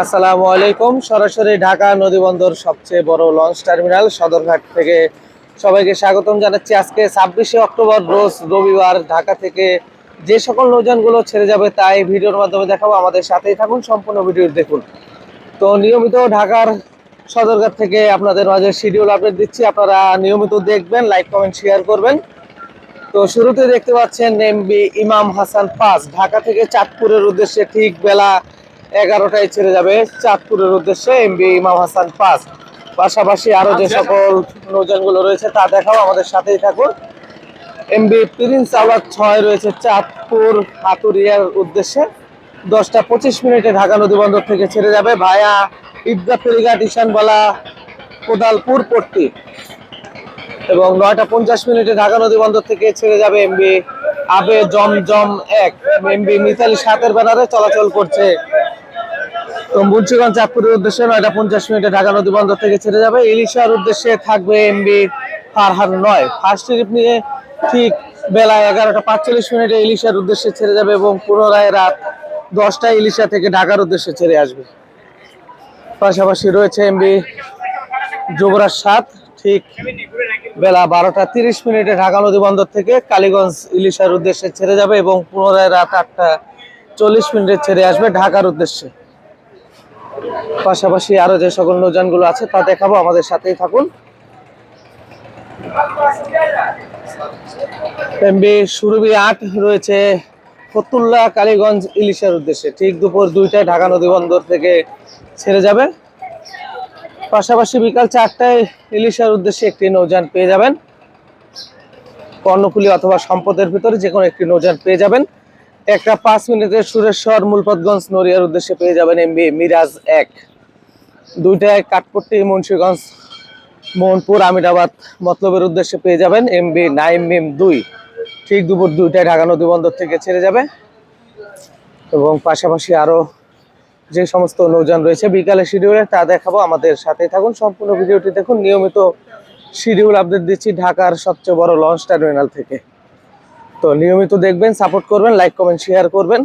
আসসালামু আলাইকুম। সরাসরি ঢাকা নদীবন্দর সবচেয়ে বড় লঞ্চ টার্মিনাল সদরঘাট থেকে সবাইকে স্বাগতম জানাচ্ছি। আজকে ছাব্বিশে অক্টোবর, রোজ রবিবার ঢাকা থেকে যে সকল নৌযানগুলো ছেড়ে যাবে তাই ভিডিওর মাধ্যমে দেখাবো। আমাদের সাথেই থাকুন, সম্পূর্ণ ভিডিও দেখুন। তো নিয়মিত ঢাকার সদরঘাট থেকে আপনাদের মাঝে শিডিউল আপডেট দিচ্ছি। আপনারা নিয়মিত দেখবেন লাইক কমেন্ট শেয়ার করবেন। তো শুরুতে দেখতে পাচ্ছেন এমবি ইমাম হাসান পাস। ঢাকা থেকে চাঁদপুরের উদ্দেশ্যে ঠিক বেলা এগারোটায় ছেড়ে যাবে চাঁদপুরের উদ্দেশ্যে এমবি ইমাম হাসান পাস। পাশাপাশি আরও যে সকল নৌযানগুলো রয়েছে তা দেখাও আমাদের সাথেই থাকুন। এমবি প্রিন্স আওয়াজ ছয় রয়েছে চাঁদপুর হাতুরিয়ার উদ্দেশ্যে। দশটা পঁচিশ মিনিটে ঢাকা নদী বন্দর থেকে ছেড়ে যাবে ভায়া ঈদগা ফেরিঘাট ইশানবালা কোদালপুর পট্টি। এবং নয়টা পঞ্চাশ মিনিটে ঢাকা নদী বন্দর থেকে ছেড়ে যাবে এমবি আবে জমজম এক। এমবি মিতালি সাতের ব্যানারে চলাচল করছে তো মুন্সিগঞ্জ চাঁদপুরের উদ্দেশ্যে নয়টা পঞ্চাশ মিনিটে ঢাকা নদী বন্দর থেকে ছেড়ে যাবে। ইলিশার উদ্দেশ্যে থাকবে এমবি ফারহান নয়। ফার্স্ট ট্রিপ নিয়ে ঠিক বেলা এগারোটা পাঁচচল্লিশ মিনিটে ইলিশার উদ্দেশ্যে ছেড়ে যাবে এবং পুনরায় রাত দশটায় ইলিশা থেকে ঢাকার উদ্দেশ্যে ছেড়ে আসবে। পাশাপাশি রয়েছে এমবি যুবরাজ সাত। ঠিক বেলা বারোটা তিরিশ মিনিটে ঢাকা নদী বন্দর থেকে কালীগঞ্জ ইলিশার উদ্দেশ্যে ছেড়ে যাবে এবং পুনরায় রাত আটটা চল্লিশ মিনিটে ছেড়ে আসবে ঢাকার উদ্দেশ্যে। পাশাপাশি আরও যে সকল নৌযানগুলো আছে তা দেখাবো, আমাদের সাথেই থাকুন। সুরভি আট রয়েছে ফতুল্লাহ কালীগঞ্জ ইলিশার উদ্দেশ্যে। ঠিক দুপুর দুইটায় ঢাকা নদী বন্দর থেকে ছেড়ে যাবে। পাশাপাশি বিকাল চারটায় ইলিশার উদ্দেশ্যে একটি নৌযান পেয়ে যাবেন। কর্ণফুলি অথবা সম্পদের ভিতরে যে কোনো একটি নৌযান পেয়ে যাবেন। একটা পাঁচ মিনিটের সুরেশ্বর মূলপতগঞ্জ, নড়িয়ার উদ্দেশ্যে পেয়ে যাবেন এমবি মিরাজ এক। দুইটায় কাঠপট্টি, মুন্সীগঞ্জ, মোহনপুর, আমিরাবাদ মতলবের উদ্দেশ্যে পেয়ে যাবেন এমবি নাইম মিম দুই। ঠিক দুপুর দুইটায় ঢাকা নদী বন্দর থেকে ছেড়ে যাবে। এবং পাশাপাশি আরও যে সমস্ত নৌযান রয়েছে বিকালে শিডিউলে তা দেখাবো। আমাদের সাথে থাকুন, সম্পূর্ণ ভিডিওটি দেখুন। নিয়মিত শিডিউল আপডেট দিচ্ছি ঢাকার সবচেয়ে বড় লঞ্চ টার্মিনাল থেকে। তো নিয়মিত দেখবেন সাপোর্ট করবেন লাইক কমেন্ট শেয়ার করবেন।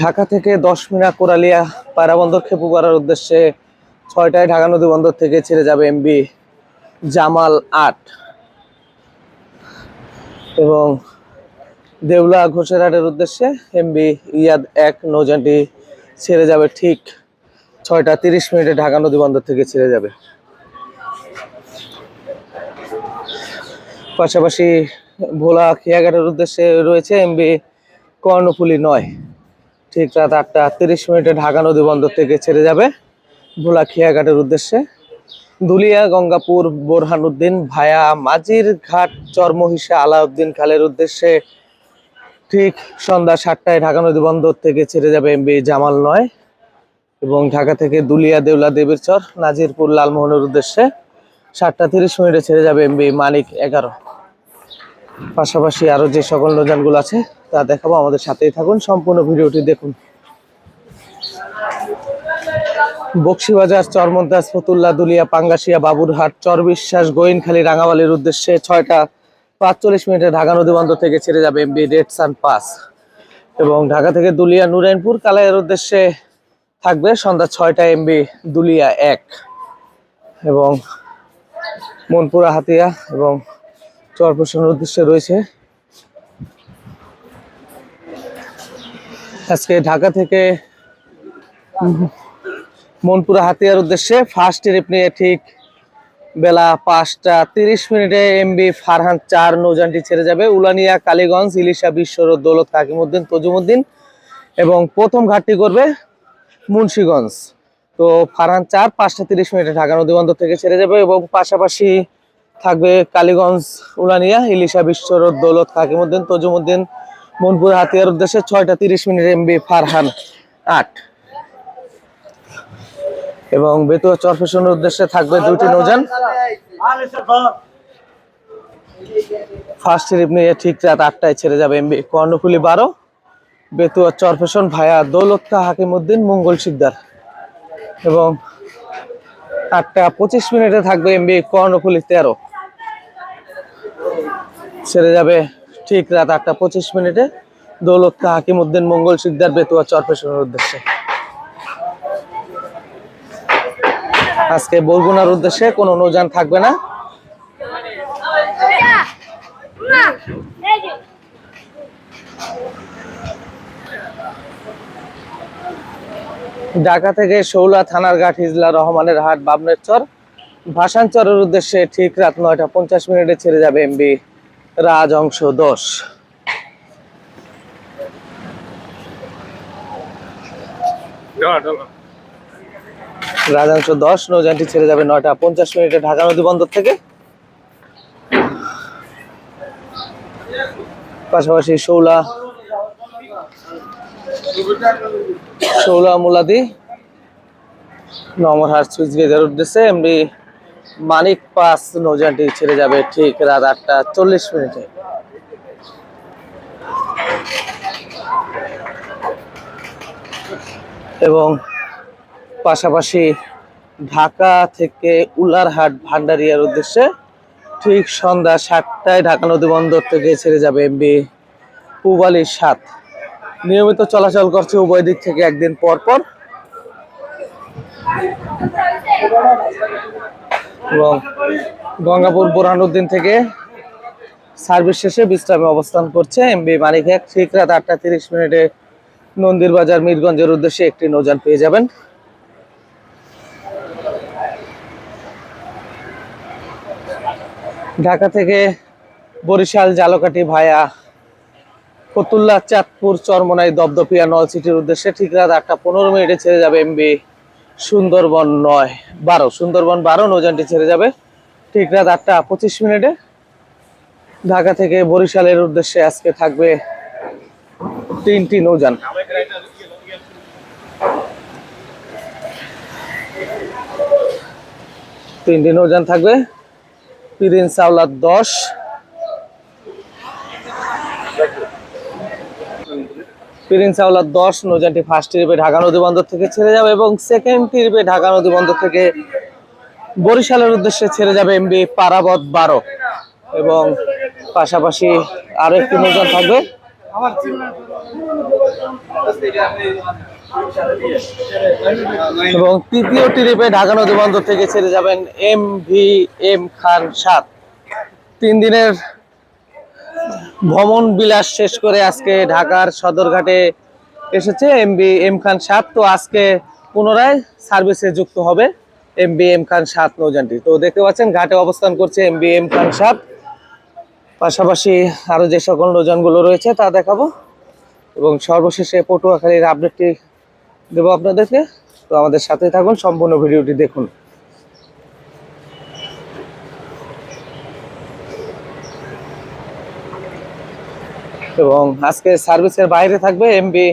ঢাকা থেকে দশ মিনা কোরালিয়া পায়রা বন্দর খেপু করার উদ্দেশ্যে ছয়টায় ঢাকা নদী বন্দর থেকে ছেড়ে যাবে এমবি জামাল আট। এবং দেউলা ঘোষেরহাটের উদ্দেশ্যে এমবি ইয়াদ এক নৌযানটি ছেড়ে যাবে ঠিক ছয়টা তিরিশ মিনিটে ঢাকা নদী বন্দর থেকে ছেড়ে যাবে। পাশাপাশি ভোলা খেয়াঘাটের উদ্দেশ্যে রয়েছে এমবি কর্ণফুলি নয়। ঠিক রাত আটটা তিরিশ মিনিটে ঢাকা নদী বন্দর থেকে ছেড়ে যাবে ভোলা খেয়াঘাটের উদ্দেশ্যে। দুলিয়া, গঙ্গাপুর, বোরহানুদ্দিন ভায়া মাজির ঘাট চরমহিষা আলাউদ্দিন খালের উদ্দেশ্যে ঠিক সন্ধ্যা সাতটায় ঢাকা নদী বন্দর থেকে ছেড়ে যাবে এমবি জামাল নয়। এবং ঢাকা থেকে দুলিয়া, দেউলা দেবীর চর নাজিরপুর, লালমোহনের উদ্দেশ্যে সাতটা তিরিশ মিনিটে ছেড়ে যাবে এমবি মানিক এগারো। পাশাপাশি আরও যে সকল নৌযানগুলো আছে, তা দেখাবো। আমাদের সাথেই থাকুন, সম্পূর্ণ ভিডিওটি দেখুন। বক্সিবাজার চরমন্তাজ ফতুল্লা, দুলিয়া, পাঙ্গাসিয়া, বাবুরহাট, চরবিশ্বাস, গোয়েনখালী রাঙাবালির উদ্দেশ্যে ছয়টা পাঁচচল্লিশ মিনিটে ঢাকা নদী বন্দর থেকে ছেড়ে যাবে এমবি রেড সান পাস। এবং ঢাকা থেকে দুলিয়া, নুরাইনপুর, কালাইয়ের উদ্দেশ্যে থাকবে সন্ধ্যা ছয়টা এমবি দুলিয়া এক। এবং মনপুরা, হাতিয়া এবং চরপোষণের উদ্দেশ্যে রয়েছে। আজকে ঢাকা থেকে মনপুরা, হাতিয়ার উদ্দেশ্যে ফার্স্ট ট্রিপ নিয়ে ঠিক বেলা পাঁচটা তিরিশ মিনিটে এমবি ফারহান চার নৌযানটি ছেড়ে যাবে। উলানিয়া, কালীগঞ্জ, ইলিশা বিশ্বরোড দৌলত, কাকিমুদ্দিন, তজুমুদ্দিন এবং প্রথম ঘাটটি করবে মুন্সিগঞ্জ। তো ফারহান চার, পাঁচটা তিরিশ মিনিটে ঢাকা নদী বন্দর থেকে ছেড়ে যাবে এবং পাশাপাশি থাকবে কালীগঞ্জ, উলানিয়া, ইলিশা বিশ্বরোড দৌলত কাকিমুদ্দিন তজুমুদ্দিন, মনপুর হাতিয়ার উদ্দেশ্যে ছয়টা তিরিশ মিনিট এমবি ফারহান আট। এবং বেতুয়া চরফেশনের উদ্দেশ্যে থাকবে দুটি নৌযান। ফার্স্ট ট্রিপ নিয়ে ঠিক রাত আটটায় ছেড়ে যাবে এমবি কর্ণফুলি বারো। বেতুয়া চরফেশন ভায়া দৌলতকা হাকিমুদ্দিন, মঙ্গল শিকদার। এবং আটটা পঁচিশ মিনিটে থাকবে এমবি কর্ণফুলি তেরো ছেড়ে যাবে ঠিক রাত আটটা পঁচিশ মিনিটে দৌলত খা হাকিমউদ্দিন মঙ্গল সিকদার বেতুয়া চরপেশনের উদ্দেশ্যে আজকে বরগুনার উদ্দেশ্যে কোনো নৌযান থাকবে না ঢাকা থেকে শৌলা থানার ঘাট হিজলা রহমানের হাট বাবনের চর ভাসানচরের উদ্দেশ্যে ঠিক রাত নয়টা পঞ্চাশ মিনিটে ছেড়ে যাবে এমবি রাজ অংশ দশ রাজাংশ দশ নৌযানটি ছেড়ে যাবে নয়টা পঞ্চাশ মিনিটে ঢাকা নদী বন্দর থেকে। পাশাপাশি শৌলা মুলাদি উদ্দেশ্যে এমনি মানিক পাস নৌযানটি ছেড়ে যাবে ঠিক রাত আটটা চল্লিশ মিনিটে। এবং পাশাপাশি ঢাকা থেকে উলারহাট ভান্ডারিয়ার উদ্দেশ্যে ঠিক সন্ধ্যা সাতটায় ঢাকা নদী বন্দর থেকে ছেড়ে যাবে এমবি পুবালি সাত। নিয়মিত চলাচল করছে উভয় দিক থেকে একদিন পর পর। এবং গঙ্গাপুর, বোরহানুদ্দিন থেকে সার্ভিস শেষে বিশ্রামে অবস্থান করছে এমবি মানিক এক। ঠিক রাত আটটা তিরিশ মিনিটে নন্দির বাজার মিরগঞ্জের উদ্দেশ্যে একটি নৌযান পেয়ে যাবেন। ঢাকা থেকে বরিশাল, জালকাঠি ভায়া ফতুল্লা, চাঁদপুর, চরমনাই দপদপিয়া নলসিটির উদ্দেশ্যে ঠিক রাত আটটা পনেরো মিনিটে ছেড়ে যাবে এমবি সুন্দরবন নয়, বারো, সুন্দরবন বারো, নৌযানটি ছেড়ে যাবে ঠিক রাত আটটা পঁচিশ মিনিটে। ঢাকা থেকে বরিশালের উদ্দেশ্যে আজকে থাকবে তিনটি নৌযান। তিনটি নৌযান থাকবে, পিরিন সাউলাত দশ পিরিন সাউলাত দশ, নৌযানটি ফার্স্ট ট্রিপে ঢাকা নদী বন্দর থেকে ছেড়ে যাবে এবং সেকেন্ড ট্রিপে ঢাকা নদী বন্দর থেকে বরিশালের উদ্দেশ্যে ছেড়ে যাবে এমবি পারাবত বারো। এবং পাশাপাশি আরও একটি নৌযান থাকবে। এবং তৃতীয় ট্রিপে ঢাকা নদী বন্দর থেকে ছেড়ে যাবেন এম ভি এম খান সাত। তিন দিনের ভ্রমণ বিলাস শেষ করে আজকে ঢাকার সদরঘাটে এসেছে এম বি এম খান সাত। তো আজকে পুনরায় সার্ভিসে যুক্ত হবে এম বি এম খান সাত নৌযানটি। তো দেখতে পাচ্ছেন, ঘাটে অবস্থান করছে এম বি এম খান সাত। পাশাপাশি আরও যে সকল নৌযানগুলো রয়েছে তা দেখাবো। এবং সর্বশেষে পটুয়াখালীর আপডেটটি দেবো আপনাদেরকে। তো আমাদের সাথে থাকুন, সম্পূর্ণ ভিডিওটি দেখুন। এবং আজকে সার্ভিসের বাইরে থাকবে এমবি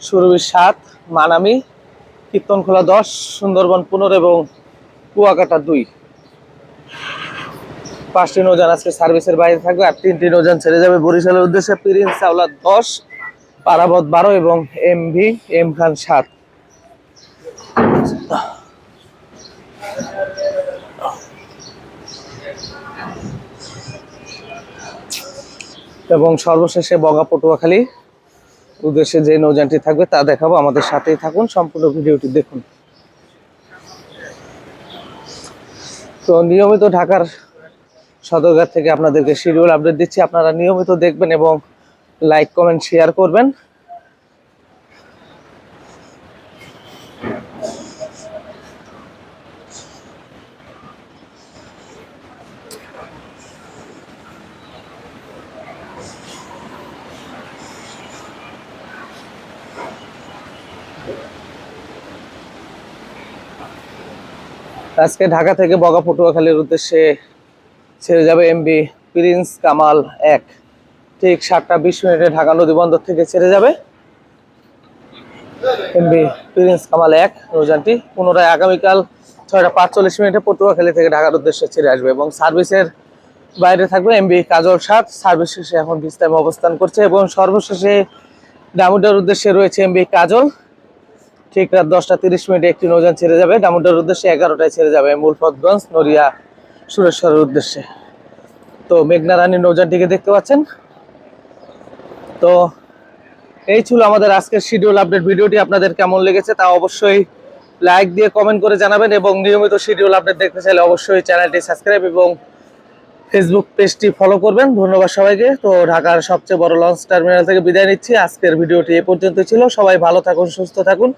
সুরভি সাত, মানামি, কীর্তনখোলা দশ, সুন্দরবন পনেরো এবং কুয়াকাটা দুই। পাঁচটি নৌযান আজকে সার্ভিসের বাইরে থাকবে আর তিনটি নৌযান ছেড়ে যাবে বরিশালের উদ্দেশ্যে। প্রিন্স চাওলা দশ, পারাবত বারো এবং এম ভি এম খান সাত। এবং সর্বশেষে বগা পটুয়াখালী উদ্দেশ্যে যে নৌযানটি থাকবে তা দেখাবো। আমাদের সাথেই থাকুন, সম্পূর্ণ ভিডিওটি দেখুন। তো নিয়মিত ঢাকার সদরঘাট থেকে আপনাদেরকে শিডিউল আপডেট দিচ্ছি। আপনারা নিয়মিত দেখবেন এবং লাইক, কমেন্ট, শেয়ার করবেন। আজকে ঢাকা থেকে বগা পটুয়াখালীর উদ্দেশ্যে ছেড়ে যাবে এমবি প্রিন্স কামাল এক। ঠিক সাতটা বিশ মিনিটে ঢাকা নদী বন্দর থেকে ছেড়ে যাবে এমবি প্রিন্স কামাল এক। নৌযানটি পুনরায় আগামীকাল ছয়টা পাঁচচল্লিশ মিনিটে পটুয়াখালী থেকে ঢাকার উদ্দেশ্যে ছেড়ে আসবে এবং সার্ভিসের বাইরে থাকবে এমবি কাজল সাত সার্ভিস শেষে এখন বিশ্রামে অবস্থান করছে এবং সর্বশেষে ডামুডার উদ্দেশ্যে রয়েছে এমবি কাজল। ঠিক রাত দশটা তিরিশ মিনিটে একটি নৌযান ছেড়ে যাবে। ডামুডার উদ্দেশ্যে এগারোটায় ছেড়ে যাবে মূলপথগঞ্জ নড়িয়া, সুরেশ্বরের উদ্দেশ্যে। তো মেঘনা রানী নৌযানটিকে দেখতে পাচ্ছেন। তো এই ছিল আমাদের আজকের শিডিউল আপডেট ভিডিওটি আপনাদের কেমন লেগেছে তা অবশ্যই লাইক দিয়ে কমেন্ট করে জানাবেন এবং নিয়মিত শিডিউল আপডেট দেখতে চাইলে অবশ্যই চ্যানেলটি সাবস্ক্রাইব এবং ফেসবুক পেজটি ফলো করবেন। ধন্যবাদ সবাইকে। তো ঢাকার সবচেয়ে বড় লঞ্চ টার্মিনাল থেকে বিদায় নিচ্ছি। আজকের ভিডিওটি এ পর্যন্ত ছিল। সবাই ভালো থাকুন, সুস্থ থাকুন।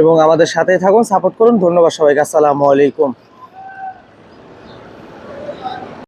এবং আমাদের সাথেই থাকুন সাপোর্ট করুন। ধন্যবাদ সবাইকে। আসসালামু আলাইকুম।